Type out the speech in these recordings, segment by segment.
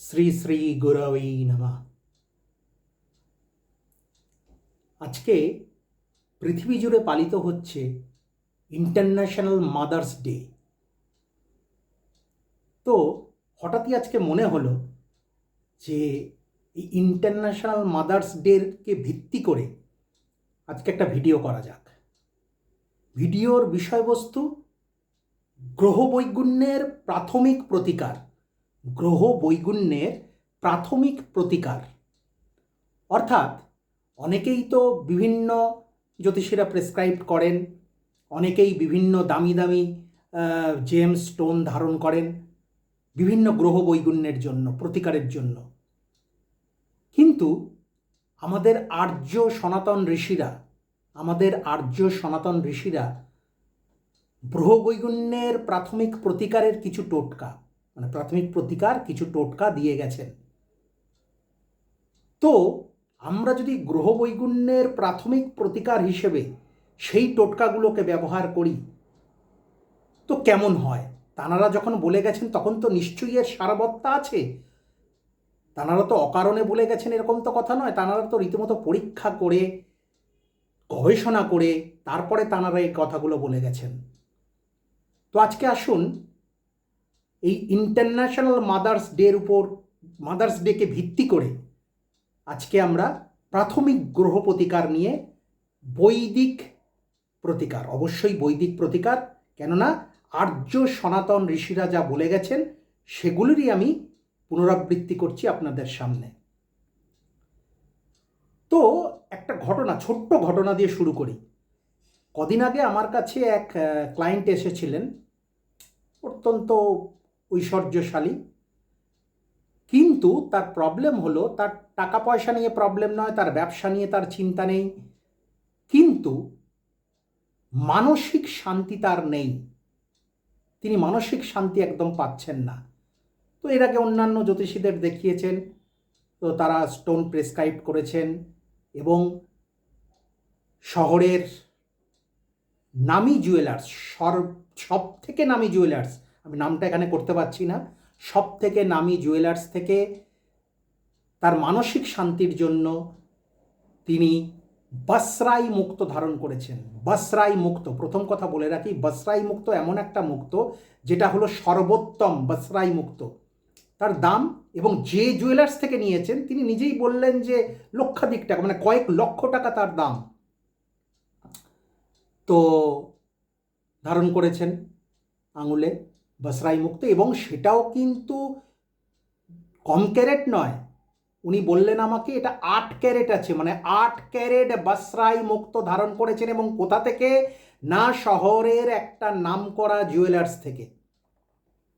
শ্রী শ্রী গুরবৈ নমঃ। আজকে পৃথিবী জুড়ে পালিত হচ্ছে ইন্টারন্যাশনাল মাদার্স ডে তো হঠাৎই আজকে মনে হলো যে এই ইন্টারন্যাশনাল মাদার্স ডেকে ভিত্তি করে আজকে একটা ভিডিও করা যাক। ভিডিওর বিষয়বস্তু গ্রহ বৈগুণ্যের প্রাথমিক প্রতিকার। গ্রহ বৈগুণ্যের প্রাথমিক প্রতিকার। অর্থাৎ অনেকেই তো বিভিন্ন জ্যোতিষীরা প্রেসক্রাইব করেন, অনেকেই বিভিন্ন দামি দামি জেম স্টোন ধারণ করেন বিভিন্ন গ্রহ বৈগুণ্যের জন্য, প্রতিকারের জন্য। কিন্তু আমাদের আর্য সনাতন ঋষিরা, আমাদের আর্য সনাতন ঋষিরা গ্রহ বৈগুণ্যের প্রাথমিক প্রতিকারের কিছু টোটকা মানে প্রাথমিক প্রতিকার কিছু টোটকা দিয়ে গেছেন। তো আমরা যদি গ্রহ বৈগুণ্যের প্রাথমিক প্রতিকার হিসেবে সেই টোটকাগুলোকে ব্যবহার করি, তো কেমন হয়? তানারা যখন বলে গেছেন, তখন তো নিশ্চয়ই এর সারবত্তা আছে। তানারা তো অকারণে বলে গেছেন এরকম তো কথা নয়। তানারা তো রীতিমতো পরীক্ষা করে, গবেষণা করে, তারপরে তানারা এই কথাগুলো বলে গেছেন। তো আজকে আসুন এই ইন্টারন্যাশনাল মাদার্স ডের উপর মাদার্স ডেকে ভিত্তি করে আজকে আমরা প্রাথমিক গ্রহ প্রতিকার নিয়ে বৈদিক প্রতিকার, অবশ্যই বৈদিক প্রতিকার, কেননা আর্য সনাতন ঋষিরা যা বলে গেছেন, সেগুলিরই আমি পুনরাবৃত্তি করছি আপনাদের সামনে। তো একটা ঘটনা, ছোট্ট ঘটনা দিয়ে শুরু করি। কদিন আগে আমার কাছে এক ক্লায়েন্ট এসেছিলেন, অত্যন্ত ঐশ্বর্যশালী। কিন্তু তার প্রবলেম হলো, তার টাকা পয়সা নিয়ে প্রবলেম নয়, তার ব্যবসা নিয়ে তার চিন্তা নেই। কিন্তু মানসিক শান্তি তার নেই। তিনি মানসিক শান্তি একদম পাচ্ছেন না। তো এর আগে অন্যান্য জ্যোতিষীদের দেখিয়েছেন, তো তারা স্টোন প্রেসক্রাইব করেছেন এবং শহরের নামি জুয়েলার্স সব থেকে নামি জুয়েলার্স আমি নামটা এখানে করতে পারছি না। সব থেকে নামি জুয়েলার্স থেকে তার মানসিক শান্তির জন্য তিনি বসরাই মুক্ত ধারণ করেছেন। বসরাই মুক্ত। প্রথম কথা বলে রাখি, বসরাই মুক্ত এমন একটা মুক্ত যেটা হলো সর্বোত্তম, বসরাই মুক্ত। তার দাম এবং যে জুয়েলার্স থেকে নিয়েছেন, তিনি নিজেই বললেন যে লক্ষাধিক টাকা মানে কয়েক লক্ষ টাকা তার দাম। তো ধারণ করেছেন আঙুলে। বসরাই মুক্ত, এবং সেটাও কিন্তু কম ক্যারেট নয়। উনি বললেন আমাকে, এটা আট ক্যারেট আছে মানে আট ক্যারেট বসরাই মুক্ত ধারণ করেছেন, এবং কোথা থেকে? না শহরের একটা নাম করা জুয়েলার্স থেকে।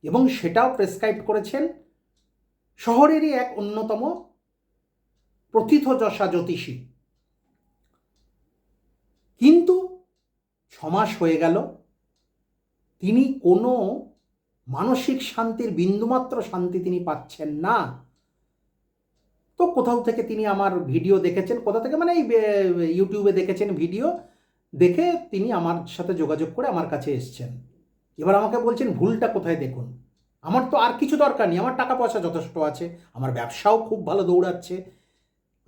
এবং সেটাও প্রেসক্রাইব করেছেন শহরেরই এক অন্যতম প্রথিতযশা জ্যোতিষী। কিন্তু ছমাস হয়ে গেল, তিনি কোনো মানসিক শান্তির বিন্দুমাত্র শান্তি তিনি পাচ্ছেন না। তো কোথাও থেকে তিনি আমার ভিডিও দেখেছেন, কোথা থেকে? মানে এই ইউটিউবে দেখেছেন ভিডিও, দেখে তিনি আমার সাথে যোগাযোগ করে আমার কাছে এসছেন। এবার আমাকে বলছেন, ভুলটা কোথায় দেখুন? আমার তো আর কিছু দরকার নেই, আমার টাকা পয়সা যথেষ্ট আছে, আমার ব্যবসাও খুব ভালো দৌড়াচ্ছে।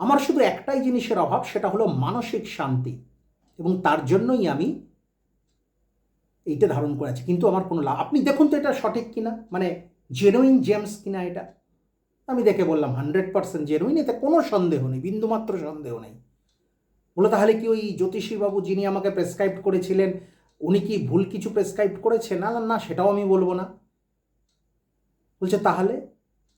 আমার শুধু একটাই জিনিসের অভাব, সেটা হলো মানসিক শান্তি এবং তার জন্যই আমি এইটা ধারণ করেছি। কিন্তু আমার কোনো লাভ আপনি দেখুন তো এটা সঠিক কিনা মানে জেনুইন জেমস কিনা এটা। আমি দেখে বললাম হান্ড্রেড পার্সেন্ট জেনুইন এতে কোনো সন্দেহ নেই, বিন্দুমাত্র সন্দেহ নেই। বলে তাহলে কি ওই জ্যোতিষীবাবু যিনি আমাকে প্রেসক্রাইব করেছিলেন, উনি কি ভুল কিছু প্রেসক্রাইব করেছে? না না সেটাও আমি বলব না। বলছে, তাহলে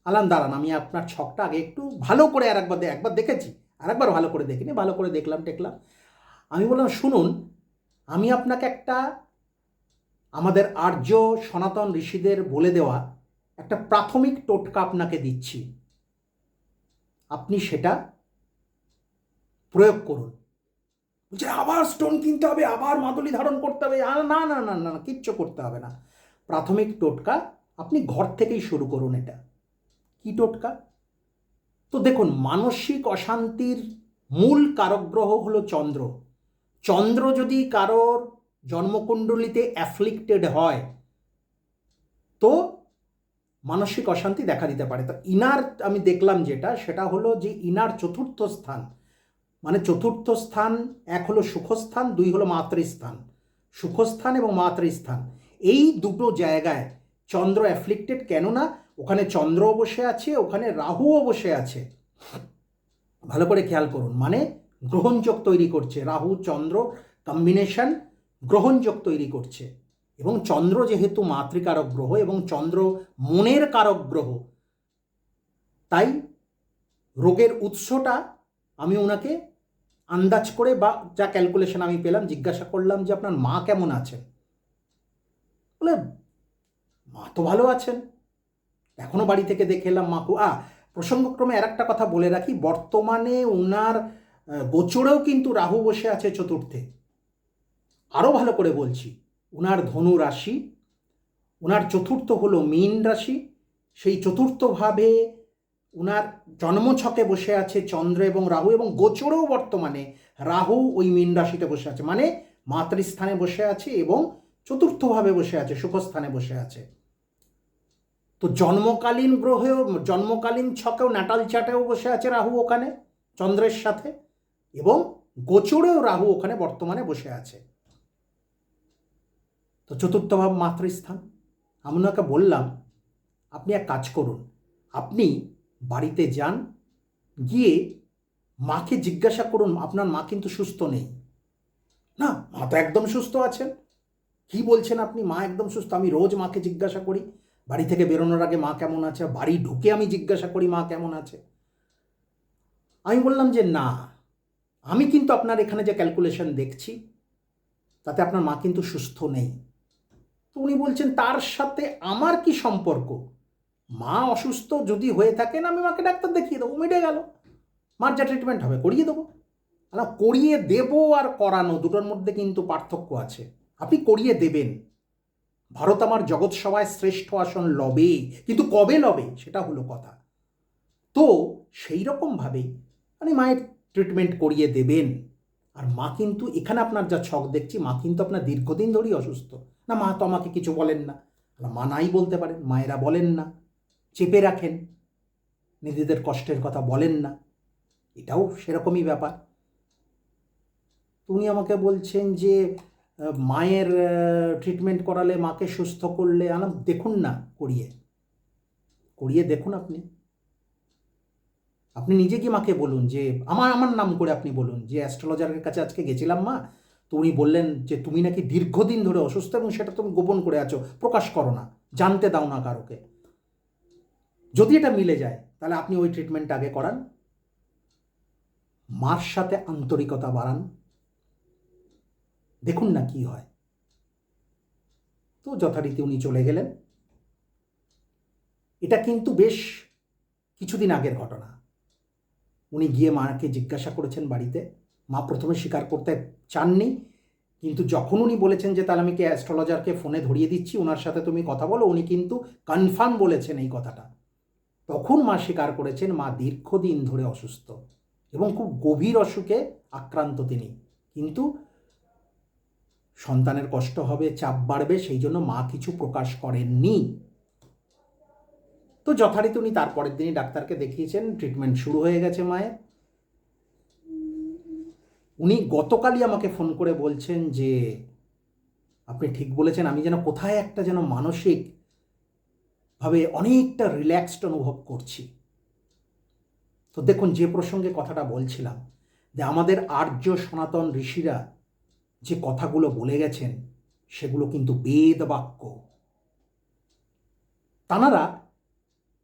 আলাম, দাঁড়ান, আমি আপনার ছকটা আগে একটু ভালো করে আর একবার একবার দেখেছি আর একবার ভালো করে দেখিনি, ভালো করে দেখলাম, টেকলাম। আমি বললাম, শুনুন, আমি আপনাকে একটা আমাদের আর্য সনাতন ঋষিদের বলে দেওয়া একটা প্রাথমিক টোটকা আপনাকে দিচ্ছি। আপনি সেটা প্রয়োগ করুন। বলছে, আবার স্টোন কিনতে হবে, আবার মাদুলি ধারণ করতে হবে। না না না না না, কিচ্ছু করতে হবে না। প্রাথমিক টোটকা, আপনি ঘর থেকেই শুরু করুন এটা। কি টোটকা? তো দেখুন, মানসিক অশান্তির মূল কারকগ্রহ হলো চন্দ্র। চন্দ্র যদি কারোর জন্মকুণ্ডলিতে অ্যাফ্লিক্টেড হয়, তো মানসিক অশান্তি দেখা দিতে পারে। তো ইনার আমি দেখলাম যেটা, সেটা হলো যে ইনার চতুর্থ স্থান। মানে চতুর্থ স্থান, এক হলো সুখস্থান, দুই হলো মাতৃস্থান। সুখস্থান এবং মাতৃস্থান। এই দুটো জায়গায় চন্দ্র অ্যাফ্লিক্টেড কেননা ওখানে চন্দ্রও বসে আছে, ওখানে রাহুও বসে আছে। ভালো করে খেয়াল করুন। মানে গ্রহণযোগ তৈরি করছে। রাহু, চন্দ্র কম্বিনেশন গ্রহণযোগ তৈরি করছে। এবং চন্দ্র যেহেতু মাতৃকারক গ্রহ এবং চন্দ্র মনের কারক গ্রহ, তাই রোগের উৎসটা আমি ওনাকে আন্দাজ করে বা যা ক্যালকুলেশন আমি পেলাম, জিজ্ঞাসা করলাম যে আপনার মা কেমন আছেন? বলে, মা তো ভালো আছেন। এখনও বাড়ি থেকে দেখে এলাম মাকু আ প্রসঙ্গক্রমে আর একটা কথা বলে রাখি, বর্তমানে ওনার গোচরেও কিন্তু রাহু বসে আছে চতুর্থে। আরও ভালো করে বলছি। ওনার ধনু রাশি ওনার চতুর্থ হলো মীন রাশি। সেই চতুর্থভাবে ওনার জন্মছকে বসে আছে চন্দ্র এবং রাহু এবং গোচরেও বর্তমানে রাহু ওই মীন রাশিতে বসে আছে। মানে মাতৃস্থানে বসে আছে এবং চতুর্থভাবে বসে আছে সুখস্থানে বসে আছে। তো জন্মকালীন গ্রহেও, জন্মকালীন ছকেও নাটাল চাটেও বসে আছে রাহু ওখানে, চন্দ্রের সাথে এবং গোচরেও রাহু ওখানে বর্তমানে বসে আছে। তো চতুর্থ ভাব মাতৃস্থান। আমি ওনাকে বললাম, আপনি এক কাজ করুন। আপনি বাড়িতে যান, গিয়ে মাকে জিজ্ঞাসা করুন, আপনার মা কিন্তু সুস্থ নেই। না, মা তো একদম সুস্থ আছেন। কি বলছেন আপনি? মা একদম সুস্থ। আমি রোজ মাকে জিজ্ঞাসা করি, বাড়ি থেকে বেরোনোর আগে মা কেমন আছে? বাড়ি ঢুকে আমি জিজ্ঞাসা করি, মা কেমন আছে? আমি বললাম যে, না, আমি কিন্তু আপনার এখানে যে ক্যালকুলেশন দেখছি, তাতে আপনার মা কিন্তু সুস্থ নেই। তো উনি বলছেন, তার সাথে আমার কি সম্পর্ক? মা অসুস্থ, যদি হয়ে থাকেন, আমি মাকে ডাক্তার দেখিয়ে দেবো, মিটে গেল। মার যা ট্রিটমেন্ট হবে, করিয়ে দেবো। না করিয়ে দেবো আর করানো, দুটোর মধ্যে কিন্তু পার্থক্য আছে। আপনি করিয়ে দেবেন। ভারত আমার জগৎ সভায় শ্রেষ্ঠ আসন লবে। কিন্তু কবে লবে? সেটা হলো কথা। তো সেই রকমভাবেই মানে মায়ের ট্রিটমেন্ট করিয়ে দেবেন। আর মা কিন্তু এখানে আপনার যা ছক দেখছি, মা কিন্তু আপনার দীর্ঘদিন ধরেই অসুস্থ। না, মা তো আমাকে কিছু বলেন না। মা নাই বলতে পারেন মায়েরা বলেন না, চেপে রাখেন, নিজেদের কষ্টের কথা বলেন না। এটাও সেরকমই ব্যাপার। উনি আমাকে বলছেন যে মায়ের ট্রিটমেন্ট করালে মাকে সুস্থ করলে আলাম দেখুন না, করিয়ে। করিয়ে দেখুন আপনি। আপনি নিজে কি মাকে বলুন যে, আমার আমার নাম করে আপনি বলুন যে অ্যাস্ট্রোলজারের কাছে আজকে গেছিলাম মা, তো উনি বললেন যে, তুমি নাকি দীর্ঘদিন ধরে অসুস্থ এবং সেটা তুমি গোপন করে আছো, প্রকাশ করো না, জানতে দাও না কারোকে। যদি এটা মিলে যায়, তাহলে আপনি ওই ট্রিটমেন্ট আগে করান। মার সাথে আন্তরিকতা বাড়ান। দেখুন না কি হয়। তো যথারীতি উনি চলে গেলেন। এটা কিন্তু বেশ কিছুদিন আগের ঘটনা। উনি গিয়ে মাকে জিজ্ঞাসা করেছেন বাড়িতে। মা প্রথমে স্বীকার করতে চাননি, কিন্তু যখন উনি বলেছেন যে, তাহলে আমি কি অ্যাস্ট্রোলজারকে ফোনে ধরিয়ে দিচ্ছি? ওনার সাথে তুমি কথা বলো। উনি কিন্তু কনফার্ম বলেছেন এই কথাটা। তখন মা স্বীকার করেছেন, মা দীর্ঘদিন ধরে অসুস্থ এবং খুব গভীর অসুখে আক্রান্ত তিনি। কিন্তু সন্তানের কষ্ট হবে, চাপ বাড়বে, সেই জন্য মা কিছু প্রকাশ করেননি। তো যথারীতি উনি তারপরের দিনই ডাক্তারকে দেখিয়েছেন ট্রিটমেন্ট শুরু হয়ে গেছে মায়ের। উনি গতকালই আমাকে ফোন করে বলছেন যে, আপনি ঠিক বলেছেন, আমি যেন কোথায় একটা যেন মানসিক ভাবে অনেকটা রিল্যাক্সড অনুভব করছি। তো দেখুন, যে প্রসঙ্গে কথাটা বলছিলাম, যে আমাদের আর্য সনাতন ঋষিরা যে কথাগুলো বলে গেছেন, সেগুলো কিন্তু বেদ বাক্য। তানারা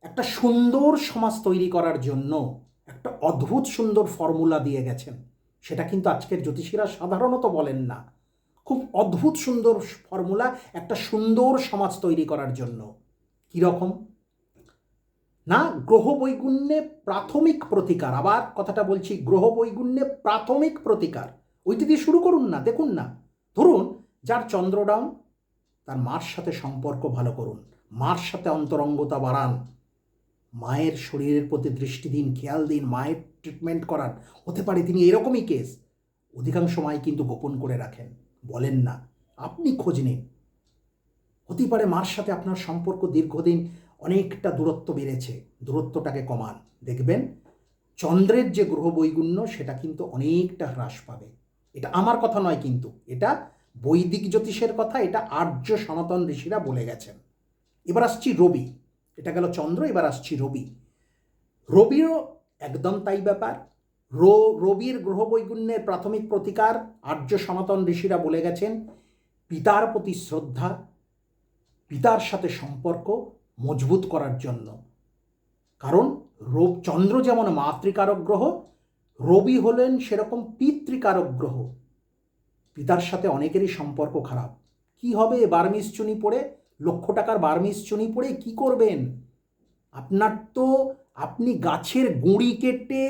একটা সুন্দর সমাজ তৈরি করার জন্য একটা অদ্ভুত সুন্দর ফর্মুলা দিয়ে গেছেন। সেটা কিন্তু আজকের জ্যোতিষীরা সাধারণত বলেন না। খুব অদ্ভুত সুন্দর ফর্মুলা একটা সুন্দর সমাজ তৈরি করার জন্য। কীরকম না, গ্রহ বৈগুণ্যে প্রাথমিক প্রতিকার। আবার কথাটা বলছি, গ্রহ বৈগুণ্যে প্রাথমিক প্রতিকার। ওইটি দিয়ে শুরু করুন না, দেখুন না। ধরুন, যার চন্দ্র ডাউন, তার মার সাথে সম্পর্ক ভালো করুন। মার সাথে অন্তরঙ্গতা বাড়ান। মায়ের শরীরের প্রতি দৃষ্টি দিন, খেয়াল দিন, মায়ের ট্রিটমেন্ট করান। হতে পারে তিনি এরকমই কেস অধিকাংশ মাই কিন্তু গোপন করে রাখেন। বলেন না, আপনি খোঁজ নিন। হতে পারে মার সাথে আপনার সম্পর্ক দীর্ঘদিন অনেকটা দূরত্ব বেড়েছে, দূরত্বটাকে কমান। দেখবেন, চন্দ্রের যে গ্রহ বৈগুণ্য সেটা কিন্তু অনেকটা হ্রাস পাবে। এটা আমার কথা নয় কিন্তু, এটা বৈদিক জ্যোতিষের কথা, এটা আর্য সনাতন ঋষিরা বলে গেছেন। এবার আসছি রবি। এটা গেল চন্দ্র, এবার আসছি রবি। রবিরও একদম তাই ব্যাপার। রো, রবির গ্রহ বৈগুণ্যের প্রাথমিক প্রতিকার আর্য সনাতন ঋষিরা বলে গেছেন, পিতার প্রতি শ্রদ্ধা, পিতার সাথে সম্পর্ক মজবুত করার জন্য। কারণ রোগ চন্দ্র যেমন মাতৃকারক গ্রহ, রবি হলেন সেরকম পিতৃকারক গ্রহ। পিতার সাথে অনেকেরই সম্পর্ক খারাপ। কি হবে বার্মিস চুনি পড়ে? লক্ষ টাকার বার্মিস চুনি পড়ে, কি করবেন? আপনার তো আপনি গাছের গুঁড়ি কেটে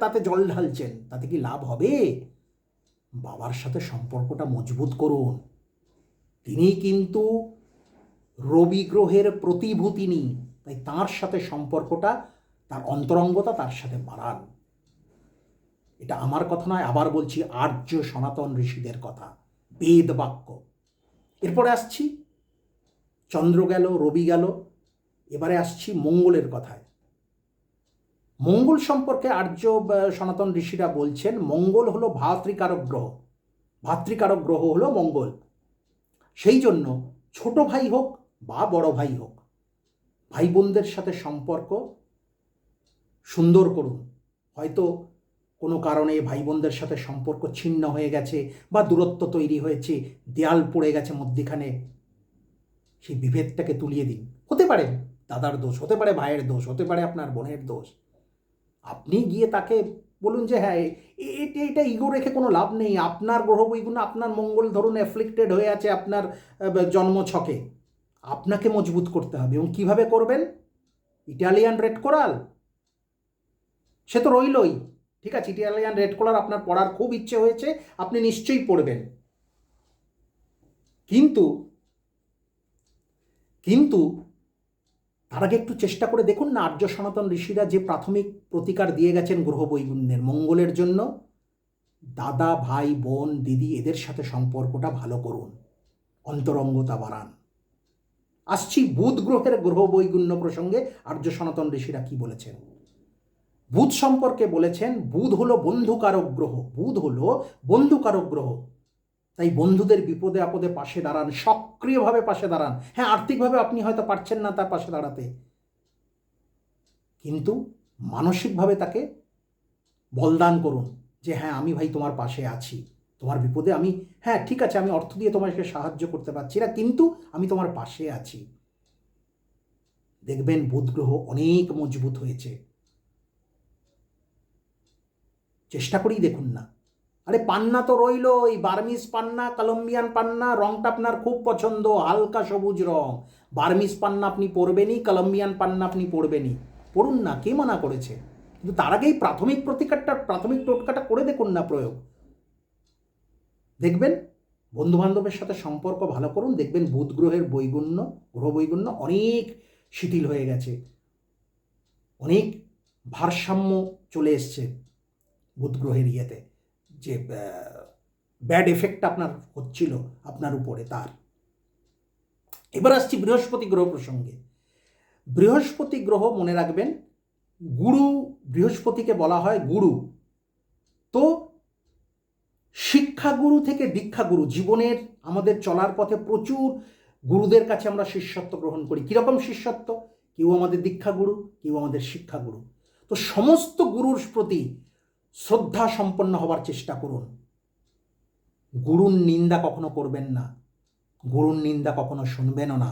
তাতে জল ঢালছেন, তাতে কি লাভ হবে? বাবার সাথে সম্পর্কটা মজবুত করুন। তিনি কিন্তু রবি গ্রহের প্রতিভূতিনি, তাই তার সাথে সম্পর্কটা, তার অন্তরঙ্গতা তার সাথে বাড়ান। এটা আমার কথা নয়, আবার বলছি আর্য সনাতন ঋষিদের কথা। বেদ বাক্য। এরপরে আসছি চন্দ্র গেল, রবি গেল, এবারে আসছি মঙ্গলের কথায়। মঙ্গল সম্পর্কে আর্য সনাতন ঋষিরা বলছেন, মঙ্গল হলো ভাতৃকারক গ্রহ। ভাতৃকারক গ্রহ হলো মঙ্গল। সেই জন্য ছোট ভাই হোক বা বড় ভাই হোক ভাই বোনদের সাথে সম্পর্ক সুন্দর করুন। হয়তো কোনো কারণে ভাই বোনদের সাথে সম্পর্ক ছিন্ন হয়ে গেছে বা দূরত্ব তৈরি হয়েছে, দেয়াল পড়ে গেছে মধ্যিখানে। সেই বিভেদটাকে তুলিয়ে দিন। হতে পারে দাদার দোষ, হতে পারে ভাইয়ের দোষ, হতে পারে আপনার বোনের দোষ। আপনি গিয়ে তাকে বলুন যে হ্যাঁ এটা এটা ইগো রেখে কোনো লাভ নেই। আপনার গ্রহ বইগুলো আপনার মঙ্গল ধরুন অ্যাফ্লিক্টেড হয়ে আছে আপনার জন্ম ছকে। আপনাকে মজবুত করতে হবে এবং কীভাবে করবেন? Italian red coral. সে তো রইলই। ঠিক আছে, ইটালিয়ান রেড কোরাল আপনার পড়ার খুব ইচ্ছে হয়েছে, আপনি নিশ্চয়ই পড়বেন। কিন্তু কিন্তু তার আগে একটু চেষ্টা করে দেখুন না, আর্য সনাতন ঋষিরা যে প্রাথমিক প্রতিকার দিয়ে গেছেন গ্রহ বৈগুণ্যের মঙ্গলের জন্য, দাদা, ভাই, বোন, দিদি, এদের সাথে সম্পর্কটা ভালো করুন। অন্তরঙ্গতা বাড়ান। আসছি বুধ গ্রহের গ্রহ বৈগুণ্য প্রসঙ্গে আর্য সনাতন ঋষিরা কি বলেছেন? বুধ সম্পর্কে বলেছেন, বুধ হলো বন্ধুকারক গ্রহ, বুধ হলো বন্ধুকারক গ্রহ। তাই বন্ধুদের বিপদে আপদে পাশে দাঁড়ান, সক্রিয়ভাবে পাশে দাঁড়ান। হ্যাঁ আর্থিকভাবে আপনি হয়তো পারছেন না তার পাশে দাঁড়াতে। কিন্তু মানসিকভাবে তাকে বলদান করুন যে হ্যাঁ আমি ভাই তোমার পাশে আছি। তোমার বিপদে আমি হ্যাঁ ঠিক আছে, আমি অর্থ দিয়ে তোমাকে সাহায্য করতে পারছি না, কিন্তু আমি তোমার পাশে আছি। দেখবেন বুধ গ্রহ অনেক মজবুত হয়েছে। চেষ্টা করেই দেখুন না। আরে পান্না তো রইল, এই বার্মিস পান্না, কলম্বিয়ান পান্না, রংটা আপনার খুব পছন্দ, হালকা সবুজ রং। বার্মিস পান্না আপনি পরবেনই, কলম্বিয়ান পান্না আপনি পরবেনই। পড়ুন না, কে মানা করেছে? কিন্তু তার আগেই প্রাথমিক প্রতিকারটা, প্রাথমিক টোটকাটা করে দেখুন না প্রয়োগ। দেখবেন বন্ধু বান্ধবের সাথে সম্পর্ক ভালো করুন, দেখবেন বুধ গ্রহের বৈগুণ্য গ্রহ বৈগুণ্য অনেক শিথিল হয়ে গেছে। অনেক ভারসাম্য চলে এসছে বুধ গ্রহের ইয়েতে। যে ব্যাড এফেক্ট আপনার হচ্ছিল আপনার উপরে, তার। এবার আসছি বৃহস্পতি গ্রহ প্রসঙ্গে। বৃহস্পতি গ্রহ মনে রাখবেন, গুরু বৃহস্পতিকে বলা হয় গুরু। তো শিক্ষাগুরু থেকে দীক্ষাগুরু জীবনের আমাদের চলার পথে প্রচুর গুরুদের কাছে আমরা শিষ্যত্ব গ্রহণ করি। কীরকম শিষ্যত্ব? কেউ আমাদের দীক্ষাগুরু কেউ আমাদের শিক্ষাগুরু তো সমস্ত গুরুর প্রতি শ্রদ্ধা সম্পন্ন হবার চেষ্টা করুন। গুরুর নিন্দা কখনো করবেন না। গুরুর নিন্দা কখনো শুনবেনও না।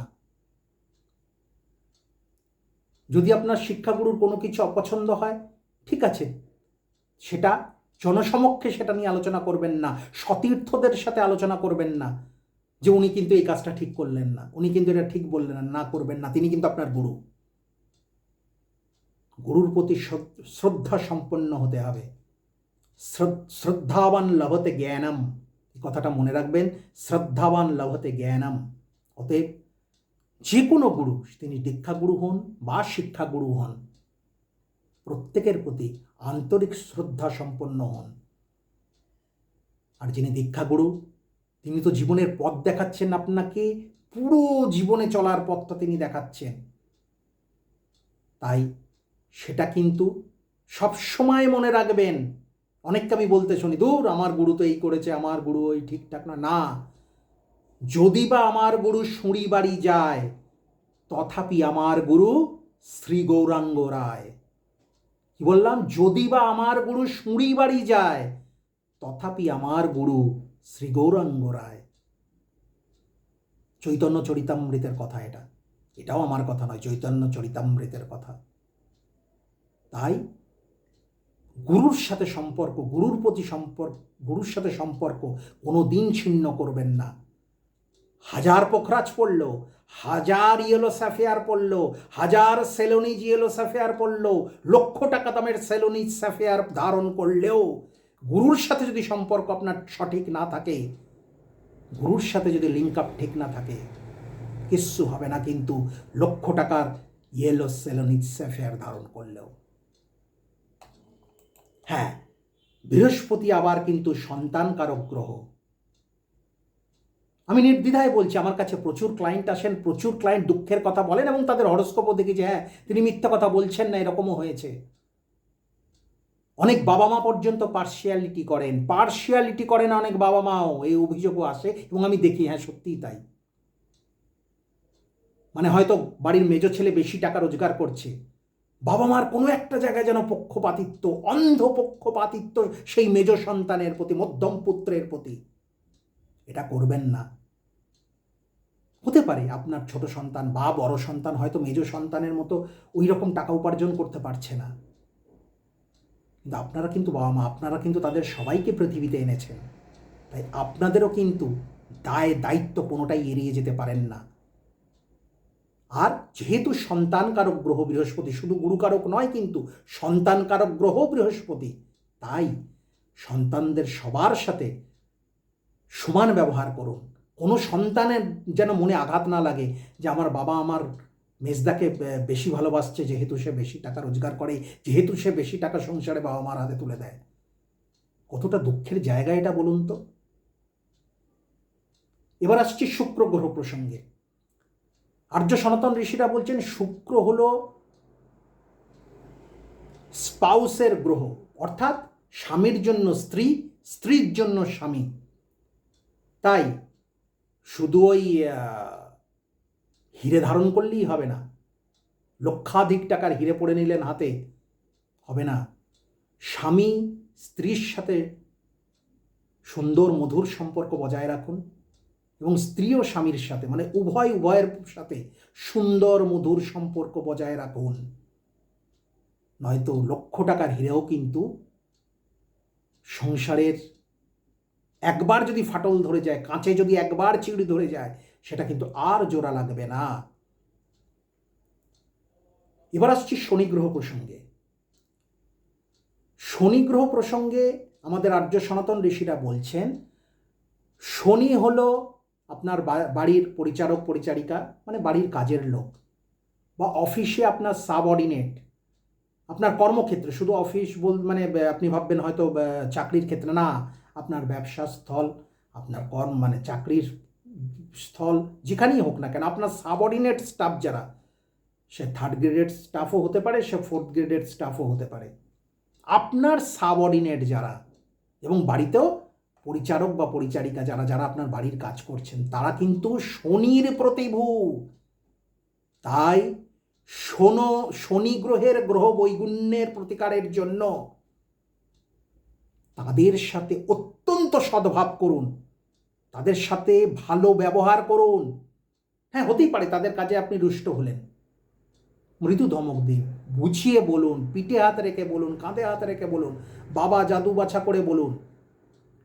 যদি আপনার শিক্ষাগুরুর কোনো কিছু অপছন্দ হয়, ঠিক আছে। সেটা জনসমক্ষে সেটা নিয়ে আলোচনা করবেন না। সতীর্থদের সাথে আলোচনা করবেন না যে উনি কিন্তু এই কাজটা ঠিক করলেন না, উনি কিন্তু এটা ঠিক বললেন না করবেন না। তিনি কিন্তু আপনার গুরু। গুরুর প্রতি শ্রদ্ধা সম্পন্ন হতে হবে। শ্রদ্ধাবান লভতে জ্ঞানম। কথাটা মনে রাখবেন, শ্রদ্ধাবান লভতে জ্ঞানম। অতএব যে কোনো গুরু, তিনি দীক্ষাগুরু হন বা শিক্ষাগুরু হন, প্রত্যেকের প্রতি আন্তরিক শ্রদ্ধা সম্পন্ন হন। আর যিনি দীক্ষাগুরু, তিনি তো জীবনের পথ দেখাচ্ছেন আপনাকে, পুরো জীবনে চলার পথটা তিনি দেখাচ্ছেন। তাই সেটা কিন্তু সবসময় মনে রাখবেন অনেককে আমি বলতে শুনি দূর আমার গুরু তো এই করেছে, আমার গুরু ওই ঠিকঠাক না না, যদি বা আমার গুরু সুঁড়ি বাড়ি যায়, তথাপি আমার গুরু শ্রী গৌরাঙ্গ রায়। কি বললাম? যদি বা আমার গুরু সুঁড়ি বাড়ি যায়, তথাপি আমার গুরু শ্রী গৌরাঙ্গ রায়। চৈতন্য চরিতামৃতের কথা এটা। এটাও আমার কথা নয়, চৈতন্য চরিতামৃতের কথা। তাই গুরুর সাথে সম্পর্ক, গুরুর প্রতি সম্পর্ক, গুরুর সাথে সম্পর্ক কোনো দিন ছিন্ন করবেন না। হাজার পোখরাজ পড়ল, হাজার ইয়েলো স্যাফেয়ার পড়ল, হাজার সেলোনিজ ইয়েলো স্যাফেয়ার পড়ল, লক্ষ টাকা দামের সেলোনিজ স্যাফেয়ার ধারণ করলেও গুরুর সাথে যদি সম্পর্ক আপনার সঠিক না থাকে, গুরুর সাথে যদি লিঙ্ক আপ ঠিক না থাকে, কিচ্ছু হবে না। কিন্তু লক্ষ টাকার ইয়েলো সেলোনিজ স্যাফেয়ার ধারণ করলেও হ্যাঁ বৃহস্পতি আবার কিন্তু সন্তানকারক গ্রহ। আমি নির্দ্বিধায় বলছি, আমার কাছে প্রচুর ক্লায়েন্ট আসেন, প্রচুর ক্লায়েন্ট দুঃখের কথা বলেন এবং তাদের হরস্কোপও দেখি যে হ্যাঁ তিনি মিথ্যা কথা বলছেন না, এরকমও হয়েছে। অনেক বাবা মা পর্যন্ত পার্শিয়ালিটি করেন পার্শিয়ালিটি করেন অনেক বাবা মাও এই অভিযোগও আসে এবং আমি দেখি হ্যাঁ সত্যিই তাই। মানে হয়তো বাড়ির মেজো ছেলে বেশি টাকা রোজগার করছে। বাবা মার কোনো একটা জায়গায় যেন পক্ষপাতিত্ব অন্ধ পক্ষপাতিত্ব সেই মেজ সন্তানের প্রতি, মধ্যম পুত্রের প্রতি। এটা করবেন না। হতে পারে আপনার ছোট সন্তান বা বড় সন্তান হয়তো মেজ সন্তানের মতো ওই রকম টাকা উপার্জন করতে পারছে না। কিন্তু আপনারা কিন্তু বাবা মা আপনারা কিন্তু তাদের সবাইকে পৃথিবীতে এনেছেন। তাই আপনাদেরও কিন্তু দায়, দায়িত্ব কোনোটাই এড়িয়ে যেতে পারেন না। আর যেহেতু সন্তানকারক গ্রহ বৃহস্পতি, শুধু গুরুকারক নয় কিন্তু সন্তানকারক গ্রহ বৃহস্পতি, তাই সন্তানদের সবার সাথে সমান ব্যবহার করুন। কোনো সন্তানের যেন মনে আঘাত না লাগে যে আমার বাবা আমার মেজদাকে বেশি ভালোবাসছে যেহেতু সে বেশি টাকা রোজগার করে, যেহেতু সে বেশি টাকা সংসারে বাবা মার হাতে তুলে দেয়। কতটা দুঃখের জায়গা এটা বলুন তো? এবার আসছি শুক্র গ্রহ প্রসঙ্গে। আর্য সনাতন ঋষিরা বলছেন, শুক্র হল স্পাউসের গ্রহ, অর্থাৎ স্বামীর জন্য স্ত্রী, স্ত্রীর জন্য স্বামী। তাই শুধু ওই হিরে ধারণ করলেই হবে না, লক্ষাধিক টাকার হিরে পড়ে নিলেন হাতে, হবে না। স্বামী স্ত্রীর সাথে সুন্দর মধুর সম্পর্ক বজায় রাখুন। এবং স্ত্রী ও স্বামীর সাথে মানে উভয় উভয়ের সাথে সুন্দর মধুর সম্পর্ক বজায় রাখুন। নয়তো লক্ষ টাকার হিরেও কিন্তু সংসারের একবার যদি ফাটল ধরে যায়, কাঁচে যদি একবার চিড়ি ধরে যায়, সেটা কিন্তু আর জোড়া লাগবে না। এবার আসছি শনি গ্রহ প্রসঙ্গে। শনি গ্রহ প্রসঙ্গে আমাদের আর্য সনাতন ঋষিরা বলছেন, শনি হলো আপনার বাড়ির পরিচারক, পরিচারিকা মানে বাড়ির কাজের লোক বা অফিসে আপনার সাবঅর্ডিনেট আপনার কর্মক্ষেত্রে, শুধু অফিস বল মানে আপনি ভাববেন হয়তো চাকরির ক্ষেত্রে না, আপনার ব্যবসা স্থল, আপনার কর্ম মানে চাকরির স্থল, যেখানেই হোক না কেন, আপনার সাবঅর্ডিনেট স্টাফ যারা, সে থার্ড গ্রেডেড স্টাফও হতে পারে, সে ফোর্থ গ্রেডেড স্টাফও হতে পারে। আপনার সাবঅর্ডিনেট যারা, এবং বাড়িতেও পরিচারক বা পরিচারিকা যারা যারা আপনার বাড়ির কাজ করছেন, তারা কিন্তু শনির প্রতিভু। তাই শোনো, শনি গ্রহের গ্রহ বৈগুণ্যের প্রতিকারের জন্য তাদের সাথে অত্যন্ত সদ্ভাব করুন। তাদের সাথে ভালো ব্যবহার করুন। হ্যাঁ হতেই পারে তাদের কাজে আপনি রুষ্ট হলেন। মৃদু ধমক দিন, বুঝিয়ে বলুন, পিঠে হাত রেখে বলুন, কাঁধে হাত রেখে বলুন, বাবা জাদু বাছা করে বলুন।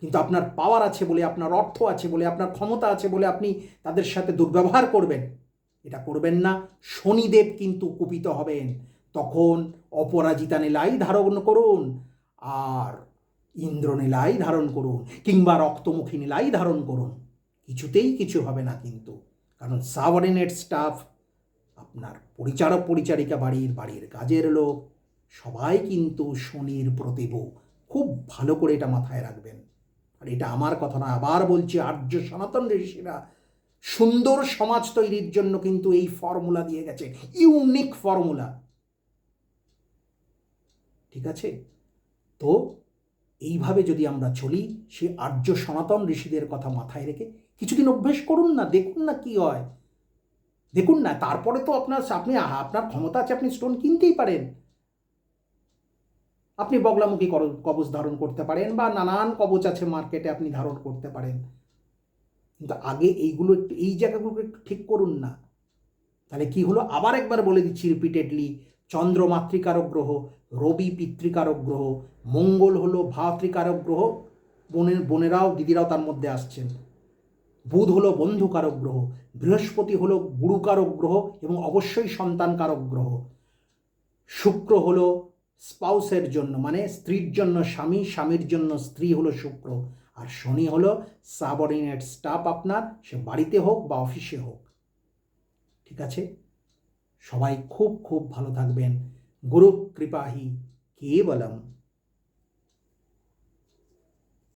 কিন্তু আপনার পাওয়ার আছে বলে, আপনার অর্থ আছে বলে, আপনার ক্ষমতা আছে বলে আপনি তাদের সাথে দুর্ব্যবহার করবেন। এটা করবেন না। শনিদেব কিন্তু কুপিত হবেন। তখন অপরাজিতা নীলাই ধারণ করুন আর ইন্দ্র ইন্দ্রনীলাই ধারণ করুন কিংবা রক্তমুখী নীলাই ধারণ করুন। কিছুতেই কিছু হবে না কিন্তু। কারণ সাবঅর্ডিনেট স্টাফ আপনার পরিচারক পরিচারিকা বাড়ির বাড়ির কাজের লোক। সবাই কিন্তু শনির প্রতিভ খুব ভালো করে এটা মাথায় রাখবেন। আর এটা আমার কথা না আবার বলছি আর্য সনাতন ঋষিরা সুন্দর সমাজ তৈরির জন্য কিন্তু এই ফর্মুলা দিয়ে গেছে, ইউনিক ফর্মুলা। ঠিক আছে? তো এইভাবে যদি আমরা চলি, সে আর্য সনাতন ঋষিদের কথা মাথায় রেখে কিছুদিন অভ্যেস করুন না, দেখুন না কি হয়। দেখুন না, তারপরে তো আপনার, আপনি, আপনার ক্ষমতা আছে, আপনি স্টোন কিনতেই পারেন। আপনি বগলামুখী কবচ ধারণ করতে পারেন বা নানান কবচ আছে মার্কেটে আপনি ধারণ করতে পারেন। কিন্তু আগে এইগুলো একটু, এই জায়গাগুলো একটু ঠিক করুন না। তাহলে কি হলো? আবার একবার বলে দিচ্ছি রিপিটেডলি চন্দ্র মাতৃকারক গ্রহ, রবি পিতৃকারক গ্রহ, মঙ্গল হলো ভাতৃকারক গ্রহ, বোনের, বোনেরাও, দিদিরাও তার মধ্যে আসছেন। বুধ হলো বন্ধুকারক গ্রহ, বৃহস্পতি হলো গুরুকারক গ্রহ এবং অবশ্যই সন্তানকারক গ্রহ। শুক্র হলো স্পাউসের জন্য মানে স্ত্রীর জন্য স্বামী, স্বামীর জন্য স্ত্রী হলো শুক্র। আর শনি হলো সাবঅর্ডিনেট স্টাফ আপনার, সে বাড়িতে হোক বা অফিসে হোক। ঠিক আছে? সবাই খুব খুব ভালো থাকবেন। গুরু কৃপাহি, কেবলম।